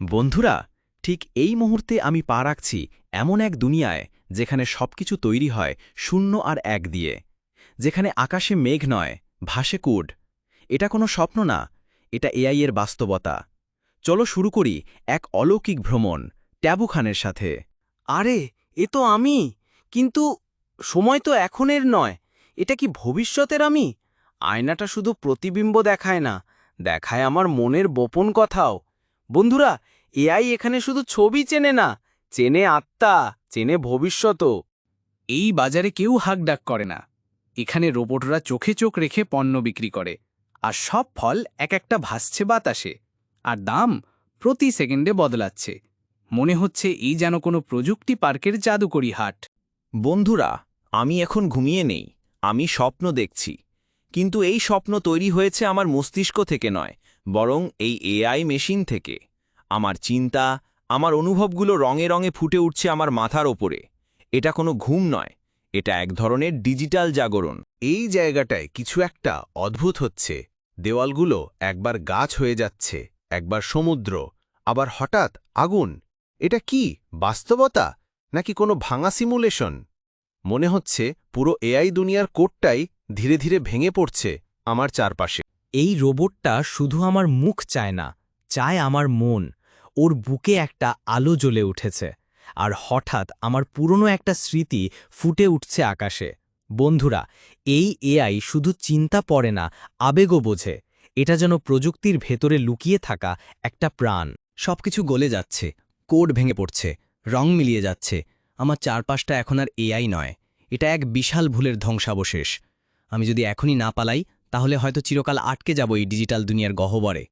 বন্ধুরা, ঠিক এই মুহূর্তে আমি পা রাখছি এমন এক দুনিয়ায় যেখানে সবকিছু তৈরি হয় শূন্য আর এক দিয়ে। যেখানে আকাশে মেঘ নয়, ভাসে কুড। এটা কোনো স্বপ্ন না, এটা এআই এর বাস্তবতা। চলো শুরু করি এক অলৌকিক ভ্রমণ ট্যাবু খানের সাথে। আরে, এ তো আমি, কিন্তু সময় তো এখনের নয়, এটা কি ভবিষ্যতের আমি? আয়নাটা শুধু প্রতিবিম্ব দেখায় না, দেখায় আমার মনের গোপন কথাও। বন্ধুরা এআই এখানে শুধু ছবি চেনে না, চেনে আত্মা, চেনে ভবিষ্যতও। এই বাজারে কেউ হাকডাক করে না। এখানে রোবটরা চোখে চোখ রেখে পণ্য বিক্রি করে, আর সব ফল এক একটা ভাসছে বাতাসে, আর দাম প্রতি সেকেন্ডে বদলাচ্ছে। মনে হচ্ছে এই যেন কোনো প্রযুক্তি পার্কের জাদুকরি হাট। বন্ধুরা, আমি এখন ঘুমিয়ে নেই, আমি স্বপ্ন দেখছি। কিন্তু এই স্বপ্ন তৈরি হয়েছে আমার মস্তিষ্ক থেকে নয়, বরং এই এআই মেশিন থেকে। আমার চিন্তা, আমার অনুভবগুলো রঙে রঙে ফুটে উঠছে আমার মাথার ওপরে। এটা কোনো ঘুম নয়, এটা এক ধরনের ডিজিটাল জাগরণ। এই জায়গাটায় কিছু একটা অদ্ভুত হচ্ছে। দেওয়ালগুলো একবার গাছ হয়ে যাচ্ছে, একবার সমুদ্র, আবার হঠাৎ আগুন। এটা কি, বাস্তবতা, নাকি কোনো ভাঙা সিমুলেশন মনে হচ্ছে পুরো এআই দুনিয়ার কোডটাই ধীরে ধীরে ভেঙে পড়ছে আমার চারপাশে। এই রোবটটা শুধু আমার মুখ চায় না, চায় আমার মন। ওর বুকে একটা আলো জ্বলে উঠেছে, আর হঠাৎ আমার পুরনো একটা স্মৃতি ফুটে উঠছে আকাশে। বন্ধুরা, এই এআই শুধু চিন্তা পড়ে না, আবেগও বোঝে। এটা যেন প্রযুক্তির ভেতরে লুকিয়ে থাকা একটা প্রাণ। সবকিছু গলে যাচ্ছে, কোড ভেঙে পড়ছে, রং মিলিয়ে যাচ্ছে। আমার চারপাশটা এখন আর এআই নয়, এটা এক বিশাল ভুলের ধ্বংসাবশেষ। আমি যদি এখনই না পালাই তাহলে হয়তো চিরকাল আটকে যাব এই ডিজিটাল দুনিয়ার গহ্বরে।